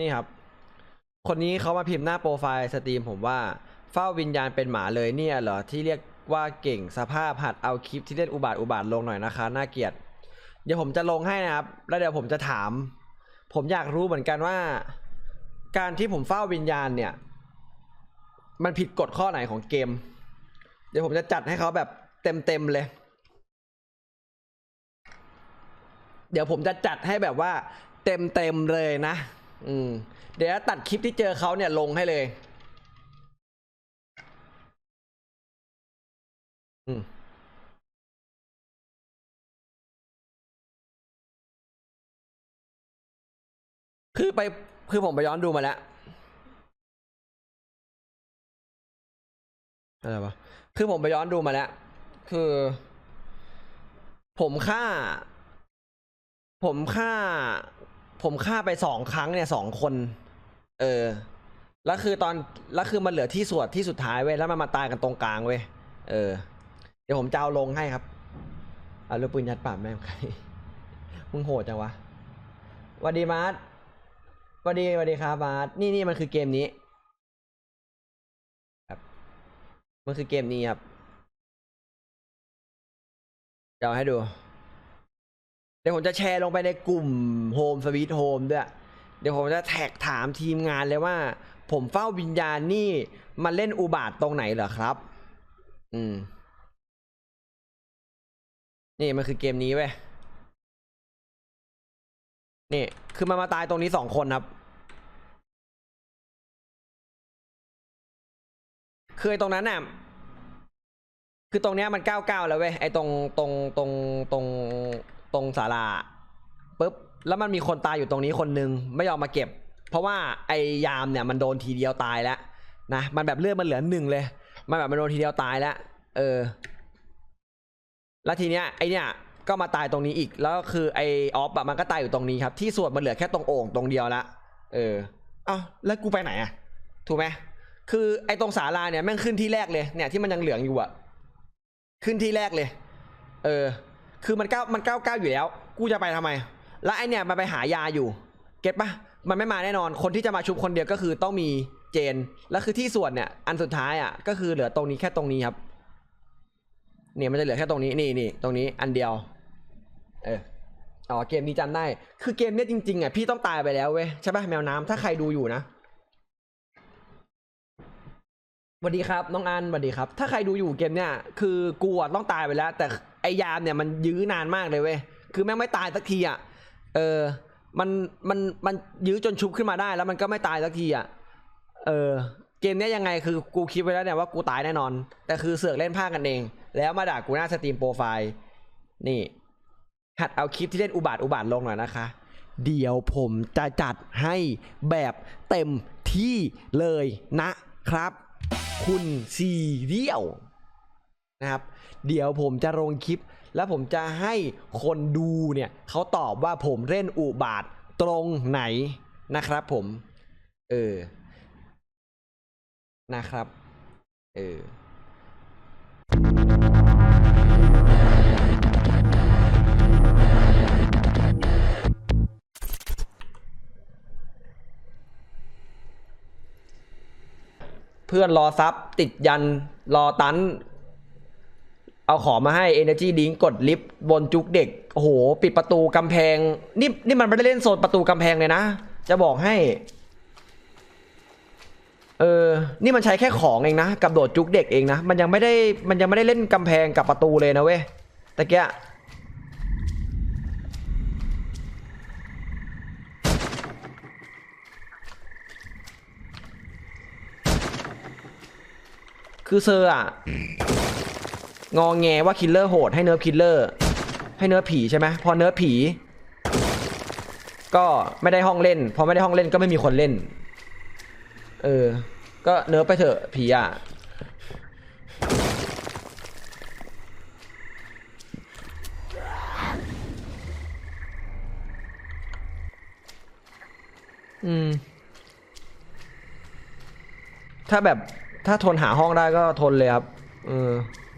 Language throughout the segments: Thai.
นี่ครับ คนนี้เขามาพิมพ์หน้าโปรไฟล์สตรีมผมว่า เฝ้าวิญญาณเป็นหมาเลยเนี่ยเหรอที่เรียกว่าเก่งสภาพหัดเอาคลิปที่เล่นอุบาทอุบาทลงหน่อยนะคะน่าเกลียด เดี๋ยวผมจะลงให้นะครับ แล้วเดี๋ยวผมจะถาม ผมอยากรู้เหมือนกันว่า การที่ผมเฝ้าวิญญาณเนี่ย มันผิดกฎข้อไหนของเกม เดี๋ยวผมจะจัดให้เขาแบบเต็มๆเลย เดี๋ยวผมจะจัดให้แบบว่า เต็มๆเลยนะ อืม เดี๋ยวตัดคลิปที่เจอเขาเนี่ยลงให้เลย อืมคือไปคือผมไปย้อนดูมาแล้วอะไรวะคือผมไปย้อนดูมาแล้ว คือ ผมฆ่า ผมฆ่า ผมฆ่าไปสองครั้งเนี่ยสองคน เออ แล้วคือตอน แล้วคือมันเหลือที่สวดที่สุดท้ายเว้ย แล้วมันมาตายกันตรงกลางเว้ย เออ เดี๋ยวผมจะเอาลงให้ครับ เอาลูกปืนยัดปากแม่งใครมึงโหดจังวะวัสดีมาร์ทวัสดีวัสดีครับมาร์ทนี่นี่มันคือเกมนี้ ครับ มันคือเกมนี้ครับ เดี๋ยวให้ดู ดี๋ยวผมจะแชร์ลงไปในกลุ่มโฮมสวีทโฮมด้วย เดี๋ยวผมจะแท็กถามทีมงานเลยว่า ผมเฝ้าวิญญาณนี่มันเล่นอุบาทตรงไหนเหรอครับ อืม นี่มันคือเกมนี้เว้ย นี่ คือมันมาตายตรงนี้สองคนครับ คือไอ้ตรงนั้นน่ะ คือตรงเนี้ยมันเก้าเก้าแล้วเว้ย ไอ้ตรงตรงตรงตรง ตรงศาลาปุ๊บแล้วมันมีคนตายอยู่ตรงนี้คนนึงไม่ยอมมาเก็บ เพราะว่าไอ้ยามเนี่ยมันโดนทีเดียวตายแล้วนะมันแบบเลือดมันเหลือหนึ่งเลย มันแบบมันโดนทีเดียวตายแล้วเออ แล้วทีเนี้ยไอเนี้ยก็มาตายตรงนี้อีก แล้วก็คือไอออฟอะมันก็ตายอยู่ตรงนี้ครับ ที่ส่วนมันเหลือแค่ตรงโอ่งตรงเดียวละเออเอ้าแล้วกูไปไหนอะถูกไหมคือไอตรงศาลาเนี่ยแม่งขึ้นที่แรกเลยเนี่ยที่มันยังเหลืองอยู่อะขึ้นที่แรกเลย เออ คือมันก้าวมันก้าวก้าอยู่แล้ว กูจะไปทำไม แล้วไอเนี่ยมันไปหายาอยู่ เก็ตปะมันไม่มาแน่นอน คนที่จะมาชุบคนเดียวก็คือต้องมีเจน แล้วคือที่ส่วนเนี่ย อันสุดท้ายอะ ก็คือเหลือตรงนี้แค่ตรงนี้ครับ เนี่ยมันจะเหลือแค่ตรงนี้ นี่นี่ตรงนี้อันเดียว เอออ๋อเกมนี้จำได้ คือเกมเนี้ยจริงๆอะพี่ต้องตายไปแล้วเว้ยใช่ปะแมวน้ำถ้าใครดูอยู่นะ สวัสดีครับน้องอันสวัสดีครับ ถ้าใครดูอยู่เกมเนี้ยคือกูอะต้องตายไปแล้ว แต่ไอยามเนี่ยมันยื้อนานมากเลยเว้ยคือแม่งไม่ตายสักทีอะเออมันมันมันยื้อจนชุบขึ้นมาได้ แล้วมันก็ไม่ตายสักทีอะเออเกมเนี้ยยังไงคือกูคิดไว้แล้วเนี่ยว่ากูตายแน่นอน แต่คือเสือกเล่นภาคกันเอง แล้วมาด่ากูหน้าสตรีมโปรไฟล์นี่ หัดเอาคลิปที่เล่นอุบาทอุบาทลงหน่อยนะคะ เดี๋ยวผมจะจัดให้แบบเต็มที่เลยนะครับ คุณซีเรียลนะครับ เดี๋ยวผมจะลงคลิป แล้วผมจะให้คนดูเนี่ยเขาตอบว่าผมเล่นอุบาทตรงไหนนะครับผม เออ นะครับ เออ เพื่อนรอซับติดยันรอตัน เอาของมาให้ Energy Drink กดลิฟต์บนจุกเด็ก โอ้โห ปิดประตูกำแพง นี่นี่มันไม่ได้เล่นโซนประตูกำแพงเลยนะ จะบอกให้ เออ นี่มันใช้แค่ของเองนะกับโดดจุกเด็กเองนะ มันยังไม่ได้มันยังไม่ได้เล่นกำแพงกับประตูเลยนะเว้ยตะเกีย คือเซอร์อะงอแงว่าคิลเลอร์โหดให้เนิร์ฟคิลเลอร์ให้เนิร์ฟผีใช่ไหมพอเนิร์ฟผี ก็ไม่ได้ห้องเล่น พอไม่ได้ห้องเล่นก็ไม่มีคนเล่น เออ ก็เนิร์ฟไปเถอะผีอะอืมถ้าแบบ ถ้าทนหาห้องได้ก็ทนเลยครับเออ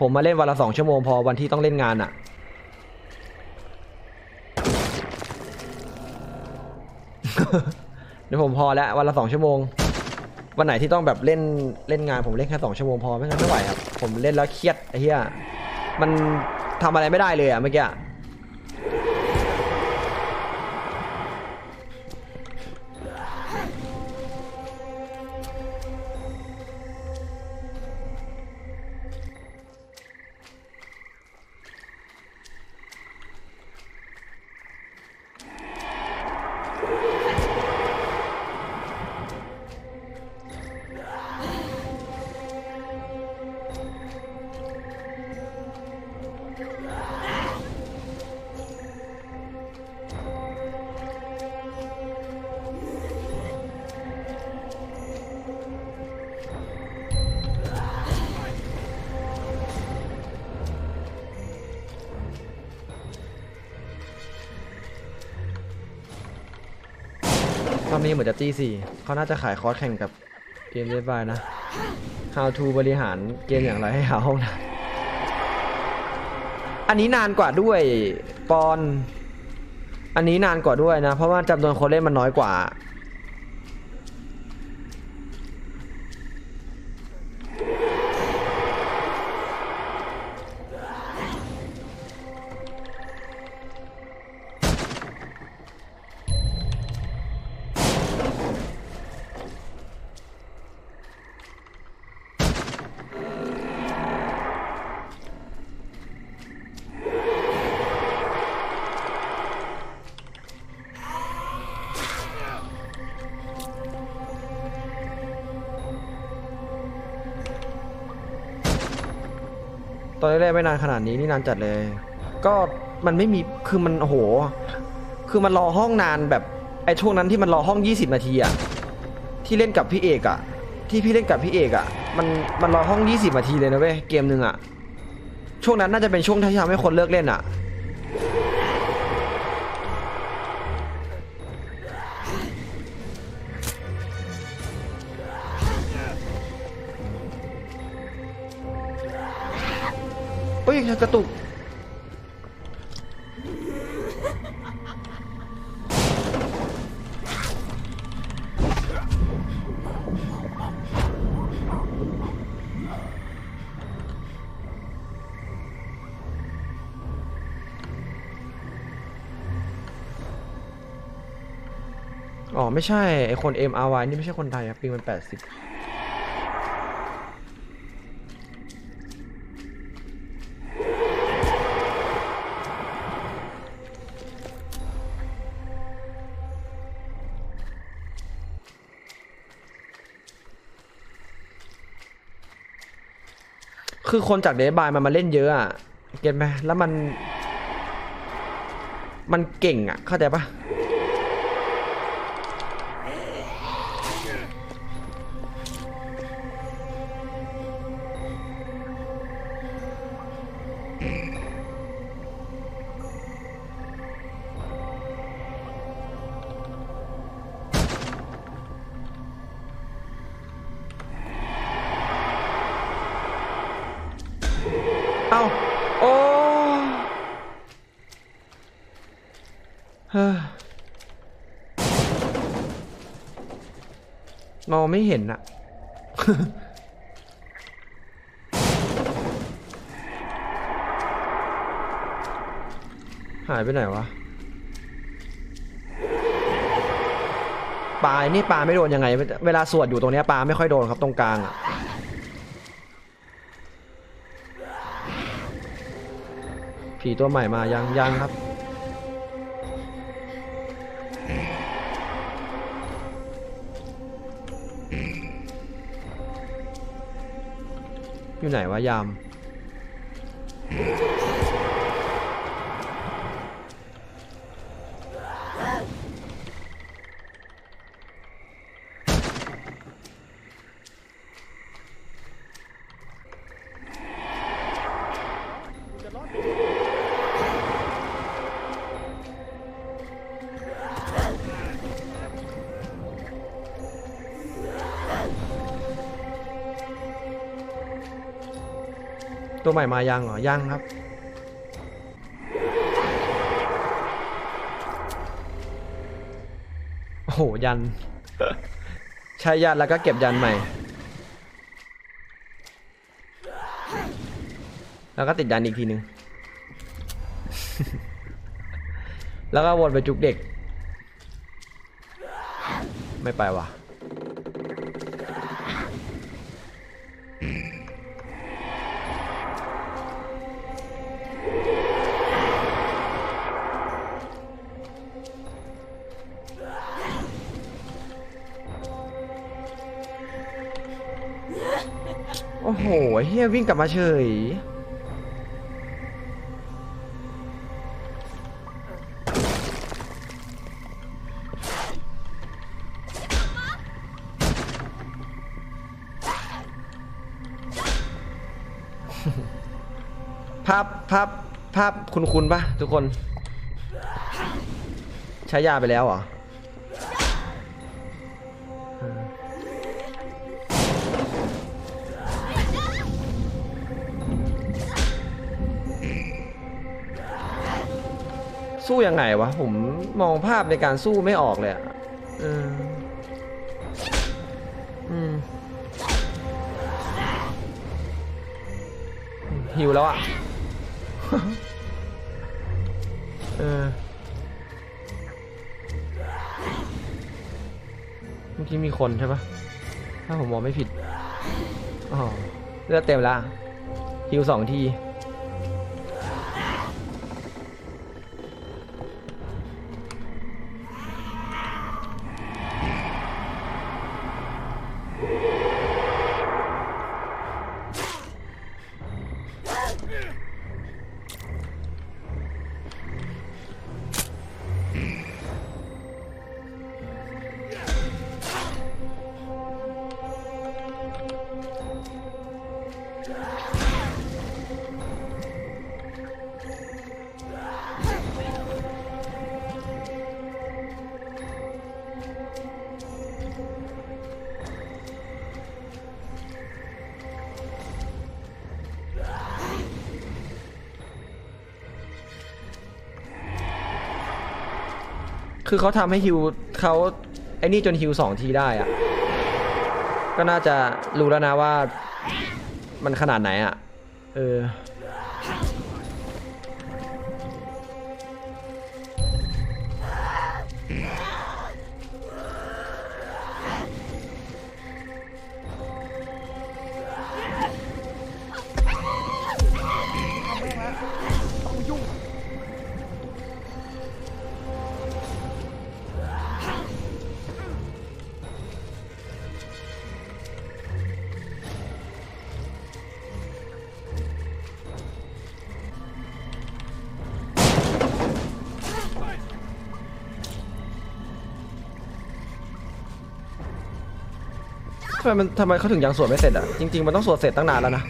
ผมมาเล่นวันละสองชั่วโมงพอวันที่ต้องเล่นงานอะ่ะ เดี๋ยวผมพอแล้ววันละสองชั่วโมง วันไหนที่ต้องแบบเล่นเล่นงานผมเล่นแค่สองชั่วโมงพอไม่งั้นไม่ไหวครับผมเล่นแล้วเครียดไอ้เหี้ยมันทำอะไรไม่ได้เลยอะเมื่อกี้ นี้เหมือนจะตีสี่เขาน่าจะขายคอร์สแข่งกับเกมเล่นบายนะ How to บริหารเกมอย่างไรให้หาห้องน้ำอันนี้นานกว่าด้วยปอน อันนี้นานกว่าด้วยนะ เพราะว่าจำนวนคนเล่นมันน้อยกว่า อนแรกๆไม่นานขนาดนี้นี่นานจัดเลย ก็มันไม่มีคือมันโอ้โห คือมันรอห้องนานแบบไอ้ช่วงนั้นที่มันรอห้อง 20 นาทีอะที่เล่นกับพี่เอกอะที่พี่เล่นกับพี่เอกอะมันมันรอห้อง 20 นาทีเลยนะเว้ยเกมหนึ่งอะช่วงนั้นน่าจะเป็นช่วงที่ทำให้คนเลิกเล่นอะ เฮ้ยกระตุกอ๋อ ไม่ใช่ ไอคน MRY นี่ไม่ใช่คนไทยครับปิงมัน80 คือคนจากเดบายมันมาเล่นเยอะอะเก็ตไหมแล้วมัน มันเก่งอะ เข้าใจปะ เอาโอ้เฮ้อมองไม่เห็นอะหายไปไหนวะปลานี่ปลาไม่โดนยังไง เวลาสวดอยู่ตรงนี้ปลาไม่ค่อยโดนครับตรงกลางอะ ผีตัวใหม่มายังยังครับ อยู่ไหนวะยาม ตัวใหม่มายังเหรอ ยังครับ โอ้โห ยัน ใช้ยันแล้วก็เก็บยันใหม่ แล้วก็ติดยันอีกทีหนึ่งแล้วก็วนไปจุกเด็ก ไม่ไปว่ะ โอ้โหเฮียวิ่งกลับมาเฉยภาพภาพภาพคุณคุณปะทุกคน ใช้ยาไปแล้วเหรอ สู้ยังไงวะ ผมมองภาพในการสู้ไม่ออกเลยอะเอออืมหิวแล้วอะ เออเมื่อกี้มีคนใช่ปะถ้าผมมองไม่ผิด อ๋อ เลือดเต็มล้วฮิวสองที คือเขาทำให้ฮิวเขาไอ้นี่จนฮิวสองทีได้อะก็น่าจะรู้แล้วนะว่ามันขนาดไหนอะเออ ทำไมมันทำไมเขาถึงยังสวดไม่เสร็จอะ จริง ๆ มันต้องสวดเสร็จตั้งนานแล้วนะ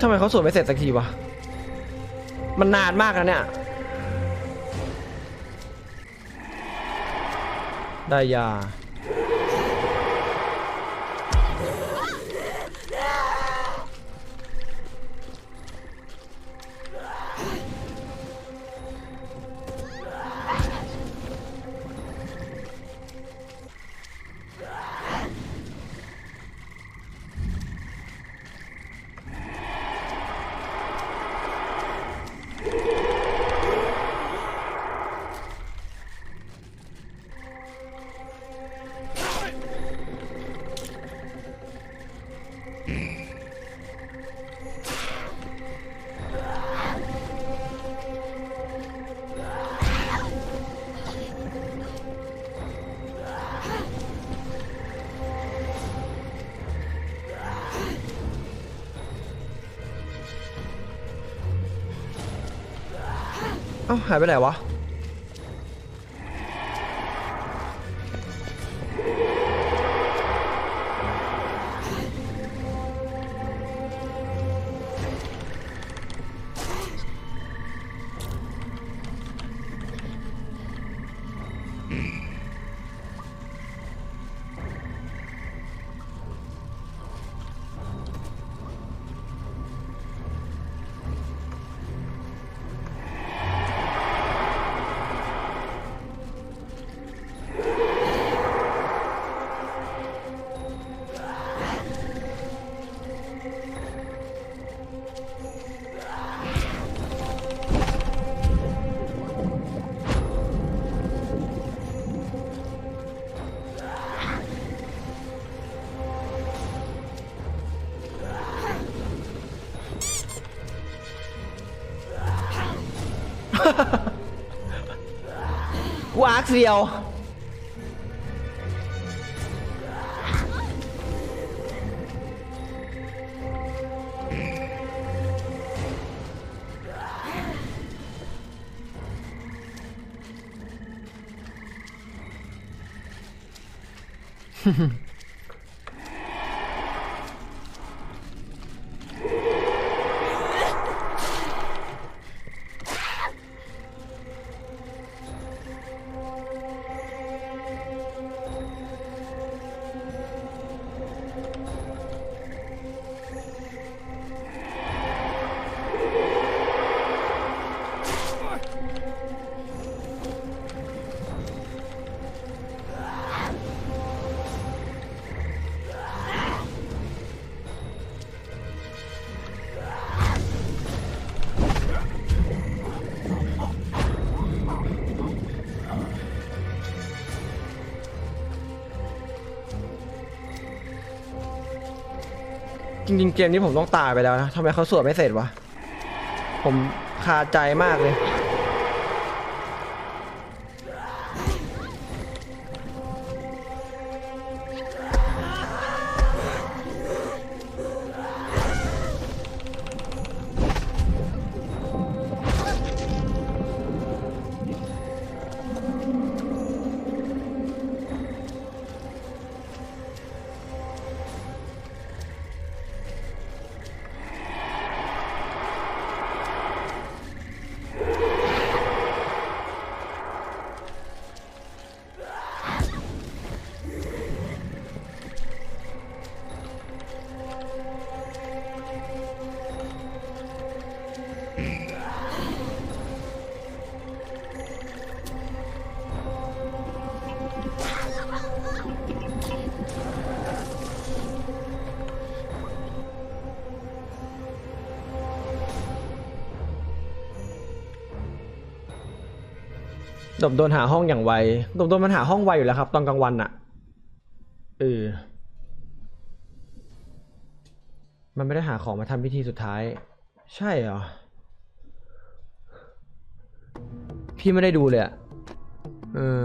ทำไมเขาสวดไม่เสร็จสักทีวะ มันนานมากแล้วเนี่ย ได้ยา เอ้าหายไปไหนวะ ร์คเดียว จริงๆเกมนี้ผมต้องตายไปแล้วนะทำไมเขาสวดไม่เสร็จวะ ผมคาใจมากเลย ดมโดนหาห้องอย่างไวดมโดนมันหาห้องไวอยู่แล้วครับ ตอนกลางวันอะเออ มันไม่ได้หาของมาทำพิธีสุดท้าย ใช่เหรอ พี่ไม่ได้ดูเลยอะเออ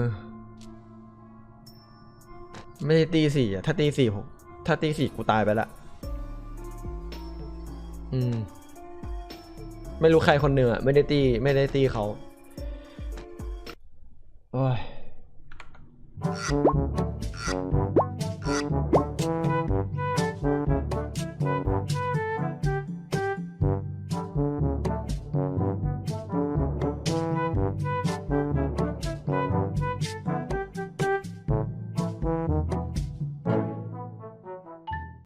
ไม่ได้ตีสี่อะถ้าตีสี่ผมถ้าตีสี่กูตายไปละ อืม ไม่รู้ใครคนหนึ่งอะไม่ได้ตี ไม่ได้ตีเขา Thank you.